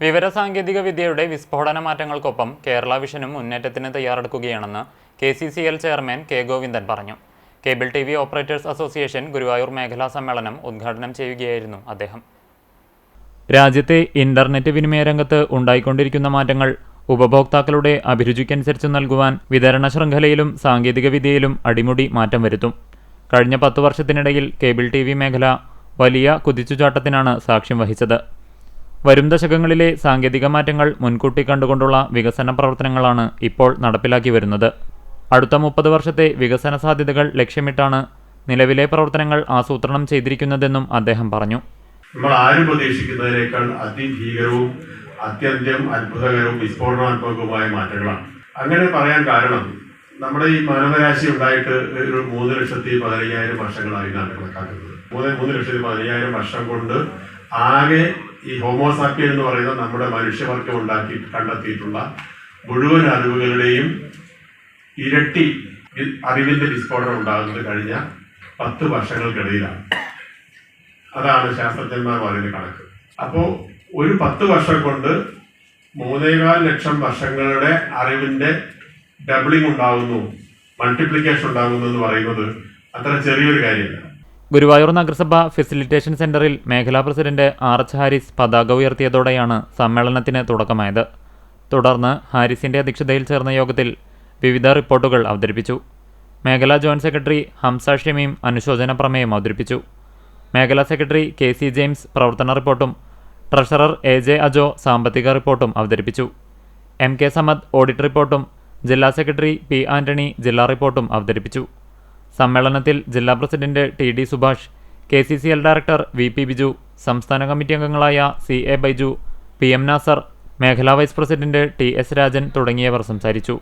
വിവരസാങ്കേതിക വിദ്യയുടെ വിസ്ഫോടന മാറ്റങ്ങൾക്കൊപ്പം കേരള വിഷനും മുന്നേറ്റത്തിന് തയ്യാറെടുക്കുകയാണെന്ന് K C C L chairman K Govindan പറഞ്ഞു. Cable T V operators association Guruvayur മേഖലാ സമ്മേളനം ഉദ്ഘാടനം ചെയ്യുകയായിരുന്നു അദ്ദേഹം. രാജ്യത്തെ ഇന്റർനെറ്റ് വിനിമയ രംഗത്ത് ഉണ്ടായിക്കൊണ്ടിരിക്കുന്ന മാറ്റങ്ങൾ ഉപഭോക്താക്കളുടെ അഭിരുചിക്കനുസരിച്ച് നൽകുവാൻ വിതരണ ശൃംഖലയിലും സാങ്കേതിക വിദ്യയിലും അടിമുടി മാറ്റം വരുത്തും. കഴിഞ്ഞ പത്തു വർഷത്തിനിടയിൽ കേബിൾ ടി മേഖല വലിയ കുതിച്ചുചാട്ടത്തിനാണ് സാക്ഷ്യം വഹിച്ചത്. വരും ദശകങ്ങളിലെ സാങ്കേതിക മാറ്റങ്ങൾ മുൻകൂട്ടി കണ്ടുകൊണ്ടുള്ള വികസന പ്രവർത്തനങ്ങളാണ് ഇപ്പോൾ നടപ്പിലാക്കി വരുന്നത്. അടുത്ത മുപ്പത് വർഷത്തെ വികസന സാധ്യതകൾ ലക്ഷ്യമിട്ടാണ് നിലവിലെ പ്രവർത്തനങ്ങൾ ആസൂത്രണം ചെയ്തിരിക്കുന്നതെന്നും അദ്ദേഹം പറഞ്ഞു. നമ്മൾ ആരും പ്രതീക്ഷിക്കുന്നതിനേക്കാൾ അതിഭീകരവും അത്യന്തം അത്ഭുതകരവും വിസ്ഫോടനാത്മകവുമായ മാറ്റങ്ങളാണ്. അങ്ങനെ പറയാൻ കാരണം നമ്മുടെ ഈ മാനവരാശി ഉണ്ടായിട്ട് ഒരു മൂന്ന് ലക്ഷത്തി പതിനയ്യായിരം വർഷങ്ങളായി എന്നാണ് കണക്കാക്കുന്നത്. മൂന്ന് മൂന്ന് ലക്ഷത്തി പതിനയ്യായിരം വർഷം കൊണ്ട് ആകെ ഈ ഹോമോസാപ്പിയൻ എന്ന് പറയുന്ന നമ്മുടെ മനുഷ്യവർഗം ഉണ്ടാക്കി കണ്ടെത്തിയിട്ടുള്ള മുഴുവൻ അറിവുകളുടെയും ഇരട്ടി അറിവിന്റെ വിസ്ഫോടനം ഉണ്ടാകുന്നത് കഴിഞ്ഞ പത്ത് വർഷങ്ങൾക്കിടയിലാണ്. അതാണ് ശാസ്ത്രജ്ഞന്മാർ പറയുന്ന കണക്ക്. അപ്പോൾ ഒരു പത്ത് വർഷം കൊണ്ട് മൂന്നേകാൽ ലക്ഷം വർഷങ്ങളുടെ അറിവിന്റെ ഡബിളിംഗ് ഉണ്ടാകുന്നു മൾട്ടിപ്ലിക്കേഷൻ ഉണ്ടാകുന്നു എന്ന് പറയുന്നത് അത്ര ചെറിയൊരു കാര്യമല്ല. ഗുരുവായൂർ നഗരസഭ ഫെസിലിറ്റേഷൻ സെന്ററിൽ മേഖലാ പ്രസിഡന്റ് ആർ എച്ച് ഹാരിസ് പതാക ഉയർത്തിയതോടെയാണ് സമ്മേളനത്തിന് തുടക്കമായത്. തുടർന്ന് ഹാരിസിന്റെ അധ്യക്ഷതയിൽ ചേർന്ന യോഗത്തിൽ വിവിധ റിപ്പോർട്ടുകൾ അവതരിപ്പിച്ചു. മേഖലാ ജോയിന്റ് സെക്രട്ടറി ഹംസ ഷമീം അനുശോചന പ്രമേയം അവതരിപ്പിച്ചു. മേഖലാ സെക്രട്ടറി കെ സി ജെയിംസ് പ്രവർത്തന റിപ്പോർട്ടും ട്രഷറർ എ ജെ അജോ സാമ്പത്തിക റിപ്പോർട്ടും അവതരിപ്പിച്ചു. എം കെ സമദ് ഓഡിറ്റ് റിപ്പോർട്ടും ജില്ലാ സെക്രട്ടറി പി ആന്റണി ജില്ലാ റിപ്പോർട്ടും അവതരിപ്പിച്ചു. സമ്മേളനത്തിൽ ജില്ലാ president T D Subhash K C C L director V P Biju സംസ്ഥാന കമ്മിറ്റി അംഗങ്ങളായ C A Baiju P M Nasar മേഖലാ vice president T S Rajan തുടങ്ങിയവർ സംസാരിച്ചു.